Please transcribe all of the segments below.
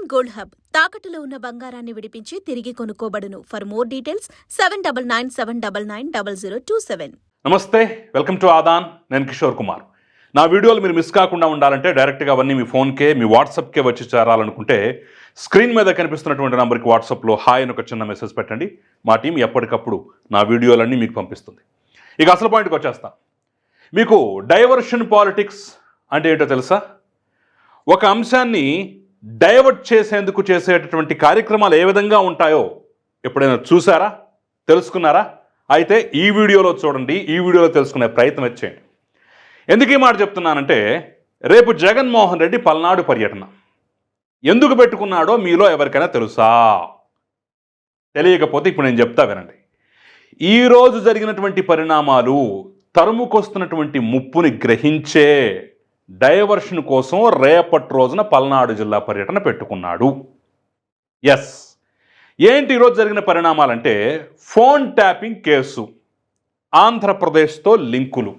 Indian gold hub. తాకట్టులో ఉన్న బంగారాన్ని విడిపించి తిరిగి కొనుక్కోబడును. For more details seven double nine seven double nine double zero two seven నమస్తే వెల్కమ్ టు ఆదాన్ నేను కిషోర్ కుమార్. నా వీడియోలు మీరు మిస్ కాకుండా ఉండాలంటే డైరెక్ట్గా అవన్నీ మీ ఫోన్కే మీ వాట్సాప్కే వచ్చి చేరాలనుకుంటే స్క్రీన్ మీద కనిపిస్తున్నటువంటి నంబర్కి వాట్సాప్లో హాయ్ అని ఒక చిన్న మెసేజ్ పెట్టండి. మా టీం ఎప్పటికప్పుడు నా వీడియోలన్నీ మీకు పంపిస్తుంది. ఇక అసలు పాయింట్కి వచ్చేస్తా. మీకు డైవర్షన్ పాలిటిక్స్ అంటే ఏంటో తెలుసా? ఒక అంశాన్ని డైవర్ట్ చేసేందుకు చేసేటటువంటి కార్యక్రమాలు ఏ విధంగా ఉంటాయో ఎప్పుడైనా చూసారా? తెలుసుకున్నారా? అయితే ఈ వీడియోలో చూడండి ఈ వీడియోలో తెలుసుకునే ప్రయత్నం వచ్చేయండి ఎందుకు ఈ మాట చెప్తున్నానంటే రేపు జగన్మోహన్ రెడ్డి పల్నాడు పర్యటన. ఎందుకు పెట్టుకున్నాడో మీలో ఎవరికైనా తెలుసా? తెలియకపోతే ఇప్పుడు నేను చెప్తా వినండి. ఈరోజు జరిగినటువంటి పరిణామాలు తరుముకొస్తున్నటువంటి ముప్పుని గ్రహించే డైవర్షన్ కోసం రేపటి రోజున పల్నాడు జిల్లా పర్యటన పెట్టుకున్నాడు. ఎస్ ఏంటి ఈరోజు జరిగిన పరిణామాలంటే ఫోన్ ట్యాపింగ్ కేసు. ఆంధ్రప్రదేశ్తో లింకులు.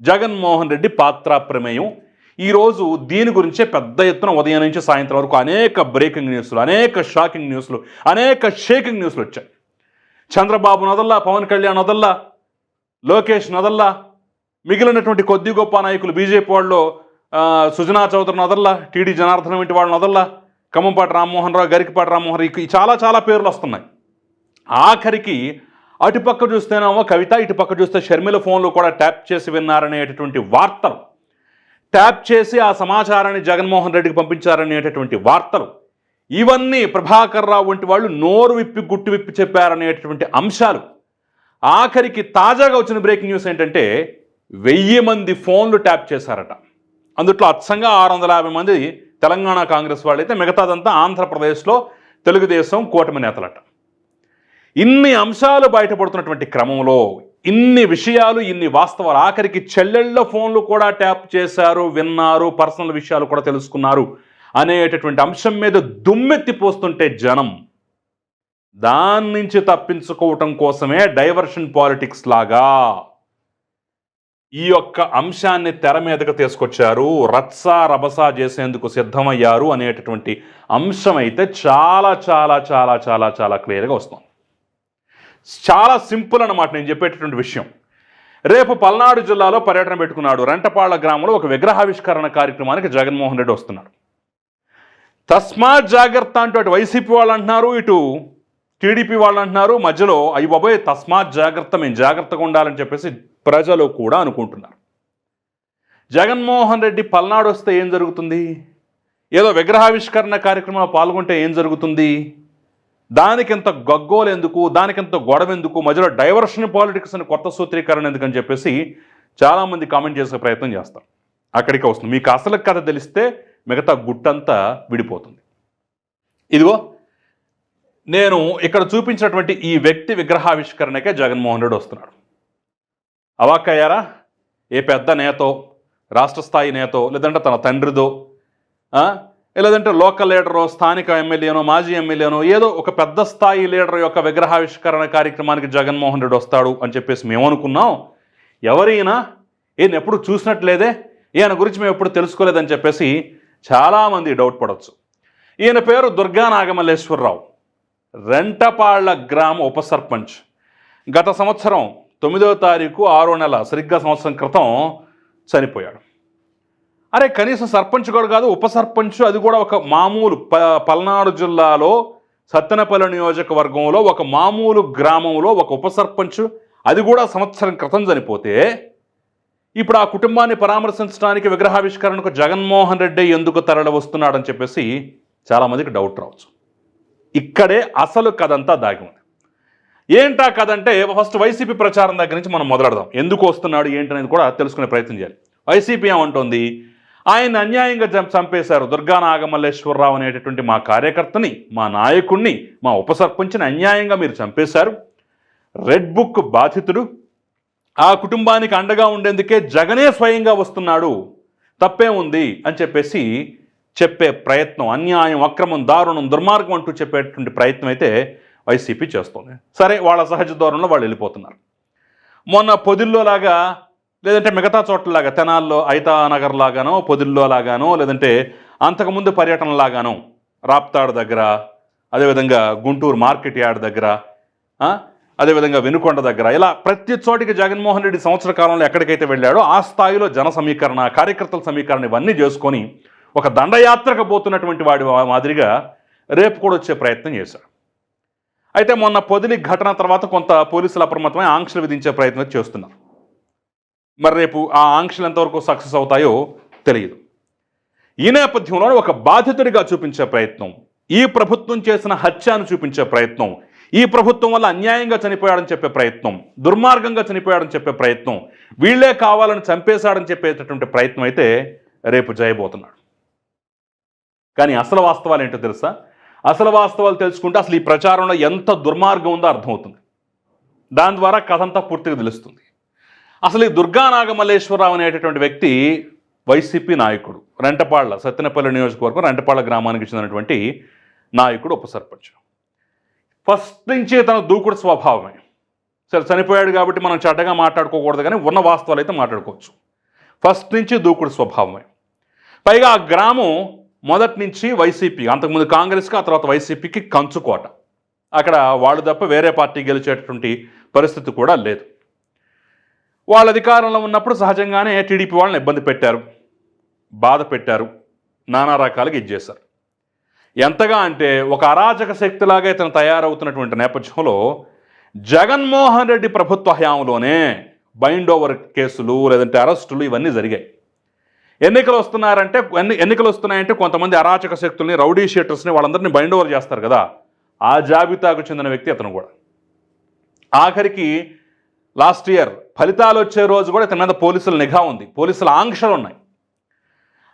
జగన్మోహన్ రెడ్డి పాత్ర ప్రమేయం. ఈరోజు దీని గురించే పెద్ద ఎత్తున ఉదయం నుంచి సాయంత్రం వరకు అనేక బ్రేకింగ్ న్యూస్లు అనేక షాకింగ్ న్యూస్లు అనేక షేకింగ్ న్యూస్లు వచ్చాయి. చంద్రబాబు నదల్లా పవన్ కళ్యాణ్ నదల్లా లోకేష్ నదల్లా మిగిలినటువంటి కొద్ది గొప్ప నాయకులు బీజేపీ వాళ్ళు సుజనా చౌదరి నదల్లా టీడీ జనార్దన్ వంటి వాళ్ళ నదల్లా ఖమ్మంపాటి రామ్మోహన్ రావు గరికపాటి రామ్మోహన్ రావు చాలా చాలా పేర్లు వస్తున్నాయి. ఆఖరికి అటుపక్క చూస్తేనేమో కవిత ఇటుపక్క చూస్తే షర్మిల ఫోన్లు కూడా ట్యాప్ చేసి విన్నారనేటటువంటి వార్తలు. ట్యాప్ చేసి ఆ సమాచారాన్ని జగన్మోహన్ రెడ్డికి పంపించారనేటటువంటి వార్తలు. ఇవన్నీ ప్రభాకర్ రావు వంటి వాళ్ళు నోరు విప్పి గుట్టు విప్పి చెప్పారనేటటువంటి అంశాలు. ఆఖరికి తాజాగా వచ్చిన బ్రేకింగ్ న్యూస్ ఏంటంటే వెయ్యి మంది ఫోన్లు ట్యాప్ చేశారట. అందుట్లో అచ్చంగా ఆరు వందల యాభై మంది తెలంగాణ కాంగ్రెస్ వాళ్ళైతే మిగతాదంతా ఆంధ్రప్రదేశ్లో తెలుగుదేశం కూటమి నేతలట. ఇన్ని అంశాలు బయటపడుతున్నటువంటి క్రమంలో ఇన్ని విషయాలు ఇన్ని వాస్తవాలు ఆఖరికి చెల్లెళ్ళ ఫోన్లు కూడా ట్యాప్ చేశారు విన్నారు పర్సనల్ విషయాలు కూడా తెలుసుకున్నారు అనేటటువంటి అంశం మీద దుమ్మెత్తిపోస్తుంటే జనం దాని నుంచి తప్పించుకోవటం కోసమే డైవర్షన్ పాలిటిక్స్ లాగా ఈ యొక్క అంశాన్ని తెర మీదకు తీసుకొచ్చారు. రత్సా రభసా చేసేందుకు సిద్ధమయ్యారు అనేటటువంటి అంశం అయితే చాలా చాలా చాలా చాలా చాలా క్లియర్గా వస్తుంది. చాలా సింపుల్ అన్నమాట నేను చెప్పేటటువంటి విషయం. రేపు పల్నాడు జిల్లాలో పర్యటన పెట్టుకున్నాడు. రెంటపాళ్ళ గ్రామంలో ఒక విగ్రహావిష్కరణ కార్యక్రమానికి జగన్మోహన్ రెడ్డి వస్తున్నారు తస్మాత్ జాగ్రత్త అంటూ అటు వైసీపీ వాళ్ళు అంటున్నారు ఇటు టీడీపీ వాళ్ళు అంటున్నారు మధ్యలో అయ్యి బాబోయ్ తస్మాత్ జాగ్రత్త మేము జాగ్రత్తగా ఉండాలని చెప్పేసి ప్రజలు కూడా అనుకుంటున్నారు. జగన్మోహన్ రెడ్డి పల్నాడు వస్తే ఏం జరుగుతుంది? ఏదో విగ్రహావిష్కరణ కార్యక్రమంలో పాల్గొంటే ఏం జరుగుతుంది? దానికింత గగ్గోలు ఎందుకు? దానికింత గొడవ ఎందుకు? మధ్యలో డైవర్షన్ పాలిటిక్స్ అని కొత్త సూత్రీకరణ ఎందుకని చెప్పేసి చాలామంది కామెంట్ చేసే ప్రయత్నం చేస్తారు. అక్కడికి వస్తుంది. మీకు అసలు కథ తెలిస్తే మిగతా గుట్టంతా విడిపోతుంది. ఇదిగో నేను ఇక్కడ చూపించినటువంటి ఈ వ్యక్తి విగ్రహావిష్కరణకే జగన్మోహన్ రెడ్డి వస్తున్నాడు. అవాక్కయ్యారా? ఏ పెద్ద నేతో రాష్ట్ర స్థాయి నేతో లేదంటే తన తండ్రిదో లేదంటే లోకల్ లీడరో స్థానిక ఎమ్మెల్యేనో మాజీ ఎమ్మెల్యేనో ఏదో ఒక పెద్ద స్థాయి లీడర్ యొక్క విగ్రహావిష్కరణ కార్యక్రమానికి జగన్మోహన్ రెడ్డి వస్తాడు అని చెప్పేసి మేము అనుకున్నాం ఎవరైనా ఈయన ఎప్పుడు చూసినట్లేదే ఈయన గురించి మేము ఎప్పుడు తెలుసుకోలేదని చెప్పేసి చాలామంది డౌట్ పడవచ్చు ఈయన పేరు దుర్గా నాగమల్లేశ్వరరావు రెంటపాళ్ళ గ్రామ ఉప సర్పంచ్ గత సంవత్సరం తొమ్మిదవ తారీఖు ఆరో నెల సరిగ్గా సంవత్సరం క్రితం చనిపోయాడు. అరే కనీసం సర్పంచ్ కూడా కాదు ఉప సర్పంచ్ అది కూడా ఒక మామూలు ప పల్నాడు జిల్లాలో సత్తెనపల్లి నియోజకవర్గంలో ఒక మామూలు గ్రామంలో ఒక ఉప సర్పంచ్ అది కూడా సంవత్సరం క్రితం చనిపోతే ఇప్పుడు ఆ కుటుంబాన్ని పరామర్శించడానికి విగ్రహావిష్కరణకు జగన్మోహన్ రెడ్డి ఎందుకు తరలి వస్తున్నాడని చెప్పేసి చాలామందికి డౌట్ రావచ్చు. ఇక్కడే అసలు కథంతా దాగి ఉంది. ఏంటా కథ అంటే ఫస్ట్ వైసీపీ ప్రచారం దగ్గర నుంచి మనం మొదలెడదాం. ఎందుకు వస్తున్నాడు ఏంటనేది కూడా తెలుసుకునే ప్రయత్నం చేయాలి. వైసీపీ ఏమంటుంది? ఆయన అన్యాయంగా చం- చంపేశారు దుర్గా నాగమల్లేశ్వరరావు అనేటటువంటి మా కార్యకర్తని మా నాయకుణ్ణి మా ఉప సర్పంచ్ని అన్యాయంగా మీరు చంపేశారు. రెడ్ బుక్ బాధితుడు. ఆ కుటుంబానికి అండగా ఉండేందుకే జగనే స్వయంగా వస్తున్నాడు. తప్పే ఉంది అని చెప్పేసి చెప్పే ప్రయత్నం అన్యాయం అక్రమం దారుణం దుర్మార్గం అంటూ చెప్పేటువంటి ప్రయత్నం అయితే వైసీపీ చేస్తుంది. సరే వాళ్ళ సహజ ధోరణిలో వాళ్ళు వెళ్ళిపోతున్నారు. మొన్న పొదిల్లో లాగా లేదంటే మిగతా చోట్లలాగా తెనాల్లో ఐతా నగర్ లాగానో పొదిల్లో లాగానో లేదంటే అంతకుముందు పర్యటన లాగానో రాప్తాడు దగ్గర అదేవిధంగా గుంటూరు మార్కెట్ యార్డ్ దగ్గర అదేవిధంగా వెనుకొండ దగ్గర ఇలా ప్రతి చోటికి జగన్మోహన్ రెడ్డి సంవత్సర కాలంలో ఎక్కడికైతే వెళ్ళాడో ఆ స్థాయిలో జన సమీకరణ కార్యకర్తల సమీకరణ ఇవన్నీ చేసుకొని ఒక దండయాత్రకు పోతున్నటువంటి వాడి మాదిరిగా రేపు కూడా వచ్చే ప్రయత్నం చేశాడు. అయితే మొన్న పొదిలి ఘటన తర్వాత కొంత పోలీసులు అప్రమత్తమై ఆంక్షలు విధించే ప్రయత్నం చేస్తున్నారు. మరి రేపు ఆ ఆంక్షలు ఎంతవరకు సక్సెస్ అవుతాయో తెలియదు. ఈ నేపథ్యంలో ఒక బాధితుడిగా చూపించే ప్రయత్నం ఈ ప్రభుత్వం చేసిన హత్యను చూపించే ప్రయత్నం ఈ ప్రభుత్వం వల్ల అన్యాయంగా చనిపోయాడని చెప్పే ప్రయత్నం దుర్మార్గంగా చనిపోయాడని చెప్పే ప్రయత్నం వీళ్ళే కావాలని చంపేశాడని చెప్పేటటువంటి ప్రయత్నం అయితే రేపు చేయబోతున్నాడు కానీ అసలు వాస్తవాలు ఏంటో తెలుసా? అసలు వాస్తవాలు తెలుసుకుంటే అసలు ఈ ప్రచారంలో ఎంత దుర్మార్గం ఉందో అర్థమవుతుంది. దాని ద్వారా కథ అంతా పూర్తిగా తెలుస్తుంది. అసలు ఈ దుర్గా నాగమల్లేశ్వరరావు అనేటటువంటి వ్యక్తి వైసీపీ నాయకుడు రెంటపాళ్ళ సత్తెనపల్లి నియోజకవర్గం రెంటపాళ్ళ గ్రామానికి చెందినటువంటి నాయకుడు ఉప సర్పంచ్ ఫస్ట్ నుంచి తన దూకుడు స్వభావమే. సరే చనిపోయాడు కాబట్టి మనం చెడ్డగా మాట్లాడుకోకూడదు కానీ ఉన్న వాస్తవాలు అయితే మాట్లాడుకోవచ్చు. ఫస్ట్ నుంచి దూకుడు స్వభావమే. పైగా ఆ గ్రామం మొదటి నుంచి వైసీపీ అంతకుముందు కాంగ్రెస్కి ఆ తర్వాత వైసీపీకి కంచుకోట అక్కడ వాళ్ళు తప్ప వేరే పార్టీ గెలిచేటటువంటి పరిస్థితి కూడా లేదు. వాళ్ళ అధికారంలో ఉన్నప్పుడు సహజంగానే టీడీపీ వాళ్ళని ఇబ్బంది పెట్టారు. బాధ పెట్టారు. నానా రకాలుగా ఇచ్చేశారు ఎంతగా అంటే ఒక అరాజక శక్తిలాగా ఇతను తయారవుతున్నటువంటి నేపథ్యంలో జగన్మోహన్ రెడ్డి ప్రభుత్వ హయాంలోనే బైండ్ ఓవర్ కేసులు లేదంటే అరెస్టులు ఇవన్నీ జరిగాయి. ఎన్నికలు వస్తున్నారంటే ఎన్ని ఎన్నికలు వస్తున్నాయంటే కొంతమంది అరాచక శక్తుల్ని రౌడీ షీటర్స్ని వాళ్ళందరినీ బైండ్ ఓవర్ చేస్తారు కదా. ఆ జాబితాకు చెందిన వ్యక్తి అతను కూడా. ఆఖరికి లాస్ట్ ఇయర్ ఫలితాలు వచ్చే రోజు కూడా ఇతని మీద పోలీసుల నిఘా ఉంది. పోలీసుల ఆంక్షలు ఉన్నాయి.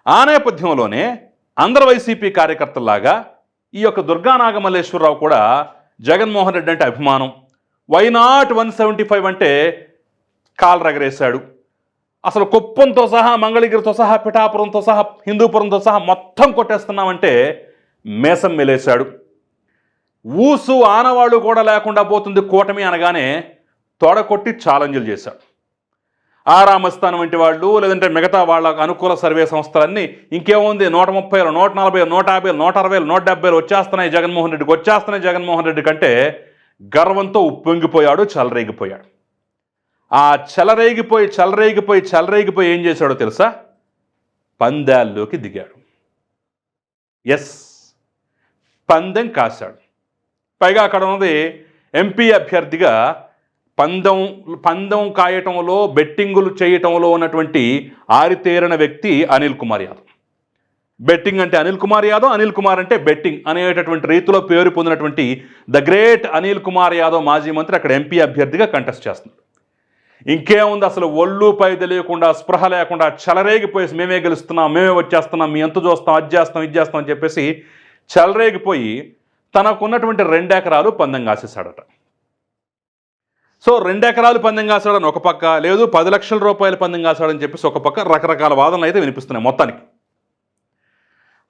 ఆ నేపథ్యంలోనే అందరు వైసీపీ కార్యకర్తల్లాగా ఈ యొక్క దుర్గా నాగమల్లేశ్వరరావు కూడా జగన్మోహన్ రెడ్డి అంటే అభిమానం. Why not one seventy five అంటే కాలు రగరేశాడు. అసలు కుప్పంతో సహా మంగళగిరితో సహా పిఠాపురంతో సహా హిందూపురంతో సహా మొత్తం కొట్టేస్తున్నామంటే మేసం మెలేశాడు. ఊసు ఆనవాళ్ళు కూడా లేకుండా పోతుంది కూటమి అనగానే తొడకొట్టి ఛాలెంజ్లు చేశాడు. ఆరామస్థానం వంటి వాళ్ళు లేదంటే మిగతా వాళ్ళ అనుకూల సర్వే సంస్థలన్నీ ఇంకేముంది? నూట ముప్పై నూట నలభై నూట యాభై నూట అరవై నూట డెబ్బైలు వచ్చేస్తున్నాయి జగన్మోహన్ రెడ్డికి వచ్చేస్తున్నాయి జగన్మోహన్ రెడ్డి కంటే గర్వంతో ఉప్పొంగిపోయాడు చలరేగిపోయాడు. ఆ చెలరేగిపోయి చెలరేగిపోయి చెలరేగిపోయి ఏం చేశాడో తెలుసా? పందాల్లోకి దిగాడు. ఎస్. పందెం కాశాడు. పైగా అక్కడ ఉన్నది ఎంపీ అభ్యర్థిగా పందెం పందెం కాయటంలో బెట్టింగులు చేయటంలో ఉన్నటువంటి ఆరితేరిన వ్యక్తి అనిల్ కుమార్ యాదవ్. బెట్టింగ్ అంటే అనిల్ కుమార్ యాదవ్ అనిల్ కుమార్ అంటే బెట్టింగ్ అనేటటువంటి రీతిలో పేరు పొందినటువంటి ద గ్రేట్ అనిల్ కుమార్ యాదవ్ మాజీ మంత్రి అక్కడ ఎంపీ అభ్యర్థిగా కంటెస్ట్ చేస్తున్నాడు. ఇంకేముంది అసలు ఒళ్ళు పై తెలియకుండా స్పృహ లేకుండా చెలరేగిపోయేసి మేమే గెలుస్తున్నాం మేమే వచ్చేస్తున్నాం మీ ఎంత చూస్తాం అది చేస్తాం ఇది చేస్తాం అని చెప్పేసి చెలరేగిపోయి తనకున్నటువంటి రెండెకరాలు పందెం కాసేసాడట సో రెండెకరాలు పందెం కాసాడని ఒక పక్క లేదు పది లక్షల రూపాయలు పందెం కాసాడని చెప్పేసి ఒక పక్క రకరకాల వాదనలు అయితే వినిపిస్తున్నాయి మొత్తానికి.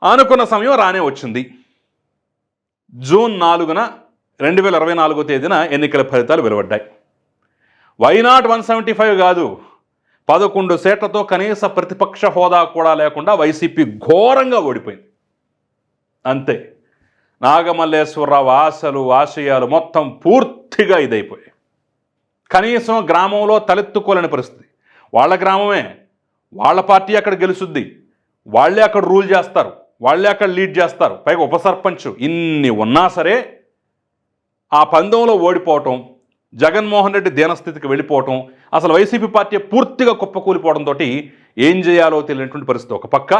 అనుకున్న సమయం రానే వచ్చింది. జూన్ నాలుగున రెండు వేల ఇరవై నాలుగో తేదీన ఎన్నికల ఫలితాలు వెలువడ్డాయి. వైనాట్ వన్ సెవెంటీ ఫైవ్ కాదు? పదకొండు సీట్లతో కనీస ప్రతిపక్ష హోదా కూడా లేకుండా వైసీపీ ఘోరంగా ఓడిపోయింది. అంతే. నాగమల్లేశ్వరరావు ఆశలు ఆశయాలు మొత్తం పూర్తిగా ఇదైపోయాయి. కనీసం గ్రామంలో తలెత్తుకోలేని పరిస్థితి. వాళ్ళ గ్రామమే. వాళ్ళ పార్టీ అక్కడ గెలుస్తుంది వాళ్ళే అక్కడ రూల్ చేస్తారు. వాళ్ళే అక్కడ లీడ్ చేస్తారు. పైగా ఉప సర్పంచ్ ఇన్ని ఉన్నా సరే ఆ పందెంలో ఓడిపోవటం జగన్మోహన్ రెడ్డి దీనస్థితికి వెళ్ళిపోవటం అసలు వైసీపీ పార్టీ పూర్తిగా కుప్పకూలిపోవడంతో ఏం చేయాలో తెలియనటువంటి పరిస్థితి. ఒక పక్క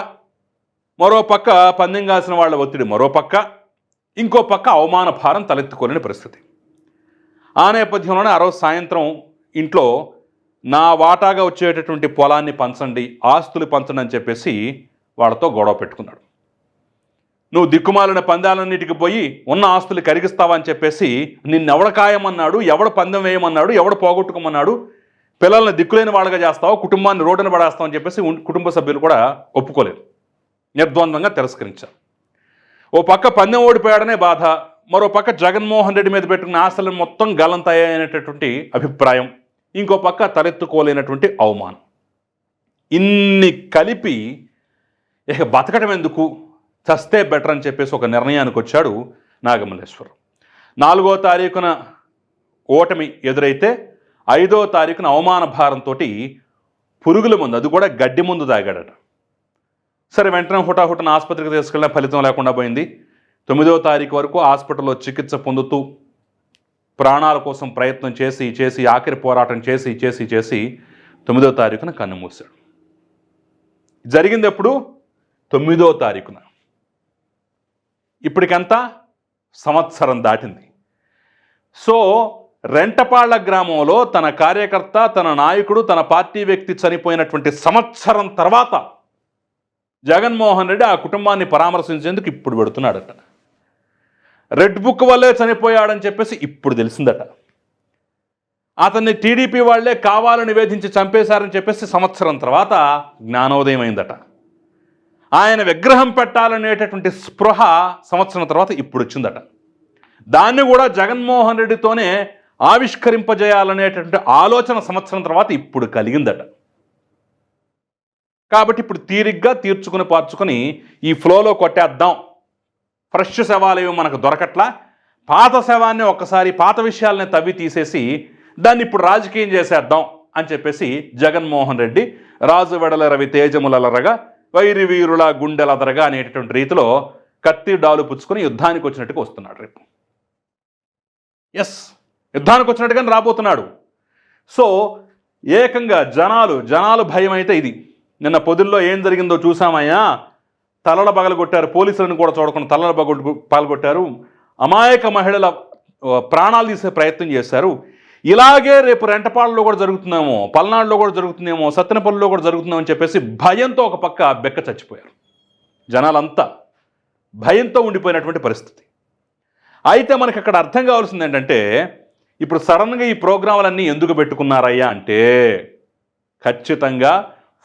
మరో పక్క పందెం కాసిన వాళ్ళ ఒత్తిడి మరో పక్క ఇంకో పక్క అవమాన భారం తలెత్తుకోలేని పరిస్థితి. ఆ నేపథ్యంలోనే ఆ రోజు సాయంత్రం ఇంట్లో నా వాటాగా వచ్చేటటువంటి పొలాన్ని పంచండి ఆస్తులు పంచండి అని చెప్పేసి వాళ్ళతో గొడవ పెట్టుకున్నాడు. నువ్వు దిక్కుమాలిన పందాలన్నిటికి పోయి ఉన్న ఆస్తులు కరిగిస్తావా అని చెప్పేసి నిన్నెవడ కాయమన్నాడు ఎవడ పందెం వేయమన్నాడు ఎవడ పోగొట్టుకోమన్నాడు పిల్లల్ని దిక్కులేని వాళ్ళగా చేస్తావు కుటుంబాన్ని రోడ్డున పడేస్తావు అని చెప్పేసి కుటుంబ సభ్యులు కూడా ఒప్పుకోలేదు. నిర్ద్వంద్వంగా తిరస్కరించారు. ఓ పక్క పందెం ఓడిపోయాడనే బాధ మరో పక్క జగన్మోహన్ రెడ్డి మీద పెట్టుకున్న ఆశలు మొత్తం గలంతాయనేటటువంటి అభిప్రాయం ఇంకో పక్క తలెత్తుకోలేనటువంటి అవమానం. ఇన్ని కలిపి ఇక బతకడం ఎందుకు చస్తే బెటర్ అని చెప్పేసి ఒక నిర్ణయానికి వచ్చాడు నాగమల్లేశ్వరం. నాలుగో తారీఖున ఓటమి ఎదురైతే ఐదో తారీఖున అవమాన భారంతో పురుగుల ముందు అది కూడా గడ్డి ముందు తాగాడట. సరే వెంటనే హుటాహుటన ఆసుపత్రికి తీసుకెళ్ళిన ఫలితం లేకుండా పోయింది. తొమ్మిదో తారీఖు వరకు హాస్పిటల్లో చికిత్స పొందుతూ ప్రాణాల కోసం ప్రయత్నం చేసి చేసి ఆఖరి పోరాటం చేసి చేసి చేసి తొమ్మిదో తారీఖున కన్నుమూశాడు జరిగింది ఎప్పుడు? తొమ్మిదో తారీఖున. ఇప్పటికంతా సంవత్సరం దాటింది. సో రెంటపాళ్ళ గ్రామంలో తన కార్యకర్త తన నాయకుడు తన పార్టీ వ్యక్తి చనిపోయినటువంటి సంవత్సరం తర్వాత జగన్మోహన్ రెడ్డి ఆ కుటుంబాన్ని పరామర్శించేందుకు ఇప్పుడు పెడుతున్నాడట రెడ్ బుక్ వల్లే చనిపోయాడని చెప్పేసి ఇప్పుడు తెలిసిందట. అతన్ని టీడీపీ వాళ్ళే కావాలని వేధించి చంపేశారని చెప్పేసి సంవత్సరం తర్వాత జ్ఞానోదయం అయిందట ఆయన విగ్రహం పెట్టాలనేటటువంటి స్పృహ సంవత్సరం తర్వాత ఇప్పుడు వచ్చిందట దాన్ని కూడా జగన్మోహన్ రెడ్డితోనే ఆవిష్కరింపజేయాలనేటటువంటి ఆలోచన సంవత్సరం తర్వాత ఇప్పుడు కలిగిందట. కాబట్టి ఇప్పుడు తీరిగ్గా తీర్చుకుని పార్చుకొని ఈ ఫ్లోలో కొట్టేద్దాం. ఫ్రెష్ శవాలు మనకు దొరకట్లా. పాత శవాన్ని ఒక్కసారి పాత విషయాలని తవ్వి తీసేసి దాన్ని ఇప్పుడు రాజకీయం చేసేద్దాం అని చెప్పేసి జగన్మోహన్ రెడ్డి రాజు వెడల రవి తేజములలరగా వైరి వీరుల గుండెలదరగా అనేటటువంటి రీతిలో కత్తి డాలు పుచ్చుకొని యుద్ధానికి వచ్చినట్టుగా వస్తున్నాడు రేపు. ఎస్ యుద్ధానికి వచ్చినట్టుగానే రాబోతున్నాడు. సో ఏకంగా జనాలు జనాలు భయం అయితే ఇది. నిన్న పొదుల్లో ఏం జరిగిందో చూసామయ్యా? తలల పగలగొట్టారు పోలీసులను కూడా చూడకుండా తలల పగొట్టు పగలగొట్టారు అమాయక మహిళల ప్రాణాలు తీసే ప్రయత్నం చేశారు. ఇలాగే రేపు రెంటపాళ్ళలో కూడా జరుగుతుందేమో పల్నాడులో కూడా జరుగుతుందేమో సత్తెనపల్లిలో కూడా జరుగుతుందేమో అని చెప్పేసి భయంతో ఒక పక్క బెక్క చచ్చిపోయారు. జనాలంతా భయంతో ఉండిపోయినటువంటి పరిస్థితి. అయితే మనకి అక్కడ అర్థం కావాల్సింది ఏంటంటే ఇప్పుడు సడన్గా ఈ ప్రోగ్రాంలన్నీ ఎందుకు పెట్టుకున్నారయ్యా అంటే ఖచ్చితంగా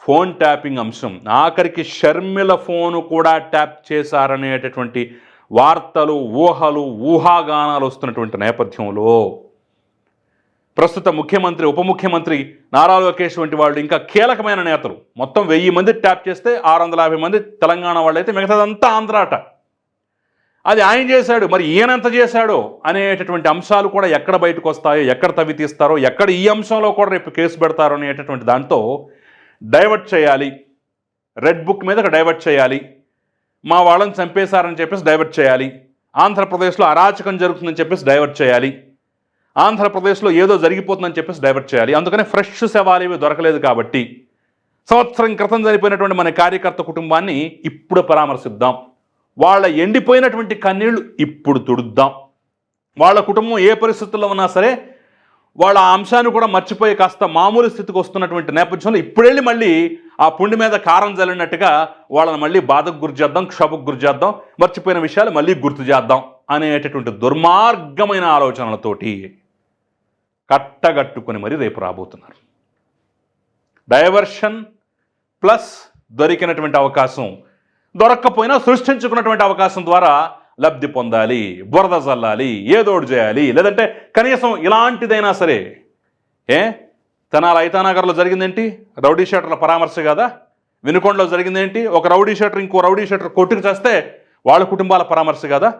ఫోన్ ట్యాపింగ్ అంశం. ఆఖరికి షర్మిల ఫోను కూడా ట్యాప్ చేశారనేటటువంటి వార్తలు ఊహలు ఊహాగానాలు వస్తున్నటువంటి నేపథ్యంలో ప్రస్తుత ముఖ్యమంత్రి ఉప ముఖ్యమంత్రి నారా లోకేష్ వంటి వాళ్ళు ఇంకా కీలకమైన నేతలు. మొత్తం వెయ్యి మంది ట్యాప్ చేస్తే ఆరు వందల యాభై మంది తెలంగాణ వాళ్ళు అయితే మిగతాదంతా ఆంధ్రాట. అది ఆయన చేశాడు మరి ఈయనంత చేశాడో అనేటటువంటి అంశాలు కూడా ఎక్కడ బయటకు వస్తాయో ఎక్కడ తవ్వి తీస్తారో ఎక్కడ ఈ అంశంలో కూడా రేపు కేసు పెడతారో అనేటటువంటి దాంతో డైవర్ట్ చేయాలి. రెడ్ బుక్ మీద డైవర్ట్ చేయాలి. మా వాళ్ళని చంపేశారని చెప్పేసి డైవర్ట్ చేయాలి. ఆంధ్రప్రదేశ్లో అరాచకం జరుగుతుందని చెప్పేసి డైవర్ట్ చేయాలి. ఆంధ్రప్రదేశ్లో ఏదో జరిగిపోతుందని చెప్పేసి డైవర్ట్ చేయాలి. అందుకనే ఫ్రెష్ శవాలు దొరకలేదు కాబట్టి సంవత్సరం క్రితం చనిపోయినటువంటి మన కార్యకర్త కుటుంబాన్ని ఇప్పుడు పరామర్శిద్దాం. వాళ్ళ ఎండిపోయినటువంటి కన్నీళ్ళు ఇప్పుడు తుడుద్దాం. వాళ్ళ కుటుంబం ఏ పరిస్థితుల్లో ఉన్నా సరే వాళ్ళ అంశాన్ని కూడా మర్చిపోయి కాస్త మామూలు స్థితికి వస్తున్నటువంటి నేపథ్యంలో ఇప్పుడెళ్ళి మళ్ళీ ఆ పుండి మీద కారం జల్లినట్టుగా వాళ్ళని మళ్ళీ బాధకు గురి చేద్దాం క్షోభకు గురి చేద్దాం మర్చిపోయిన విషయాలు మళ్ళీ గుర్తు చేద్దాం అనేటటువంటి దుర్మార్గమైన ఆలోచనలతోటి కట్టగట్టుకుని మరి రేపు రాబోతున్నారు. డైవర్షన్ ప్లస్ దొరికినటువంటి అవకాశం దొరక్కపోయినా సృష్టించుకున్నటువంటి అవకాశం ద్వారా లబ్ధి పొందాలి బురద చల్లాలి ఏదోడు చేయాలి. లేదంటే కనీసం ఇలాంటిదైనా సరే ఏ? తెనాల ఐతానగర్లో జరిగిందేంటి? రౌడీ షేటర్ల పరామర్శ కదా? వినుకొండలో జరిగిందేంటి? ఒక రౌడీ షేటర్ ఇంకో రౌడీ షేటర్ కొట్టుకు చేస్తే వాళ్ళ కుటుంబాల పరామర్శ కదా?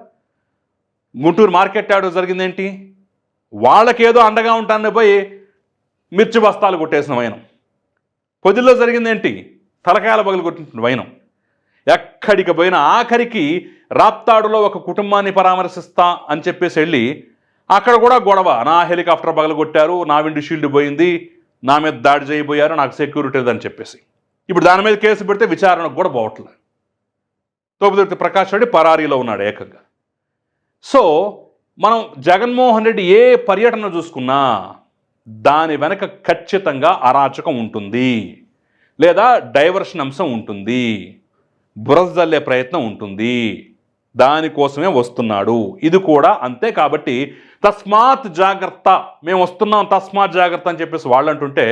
గుంటూరు మార్కెట్ యార్డ్ జరిగిందేంటి? వాళ్ళకేదో అండగా ఉంటానని పోయి మిర్చి బస్తాలు కొట్టేసిన వైనం. పొదిల్లో జరిగిందేంటి తలకాయల పగలు కొట్టిన వైనం. ఎక్కడికి పోయినా ఆఖరికి రాప్తాడులో ఒక కుటుంబాన్ని పరామర్శిస్తా అని చెప్పేసి వెళ్ళి అక్కడ కూడా గొడవ. నా హెలికాప్టర్ పగలగొట్టారు నా విండ్ షీల్డ్ పోయింది నా మీద దాడి చేయబోయారు నాకు సెక్యూరిటీ లేదని చెప్పేసి. ఇప్పుడు దాని మీద కేసు పెడితే విచారణకు కూడా పోవట్లేదు తోపుదుర్తి ప్రకాష్ రెడ్డి పరారీలో ఉన్నాడు ఏకంగా. సో మనం జగన్మోహన్ రెడ్డి ఏ పర్యటన చూసుకున్నా దాని వెనక ఖచ్చితంగా అరాచకం ఉంటుంది. లేదా డైవర్షన్ అంశం ఉంటుంది. బురజల్లే ప్రయత్నం ఉంటుంది. దానికోసమే వస్తున్నాడు. ఇది కూడా అంతే కాబట్టి తస్మాత్ జాగ్రత్త మేము వస్తున్నాం తస్మాత్ జాగ్రత్త అని చెప్పేసి వాళ్ళు అంటుంటే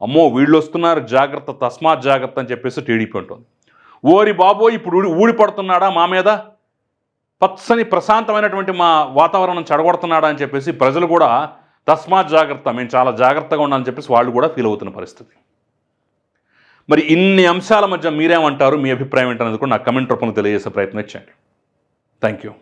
అమ్మో వీళ్ళు వస్తున్నారు జాగ్రత్త తస్మాత్ జాగ్రత్త అని చెప్పేసి టీడీపీ ఉంటుంది ఓరి బాబోయ్ ఇప్పుడు ఊడి ఊడిపడుతున్నాడా మా మీద? పచ్చని ప్రశాంతమైనటువంటి మా వాతావరణం చెడగొడుతున్నాడా అని చెప్పేసి ప్రజలు కూడా తస్మాత్ జాగ్రత్త మేము చాలా జాగ్రత్తగా ఉండాలని చెప్పేసి వాళ్ళు కూడా ఫీల్ అవుతున్న పరిస్థితి. మరి ఇన్ని అంశాల మధ్య మీరేమంటారు? మీ అభిప్రాయం ఏంటనేది కూడా నాకు కమెంట్ రూపంలో తెలియజేసే ప్రయత్నం చేయండి. Thank you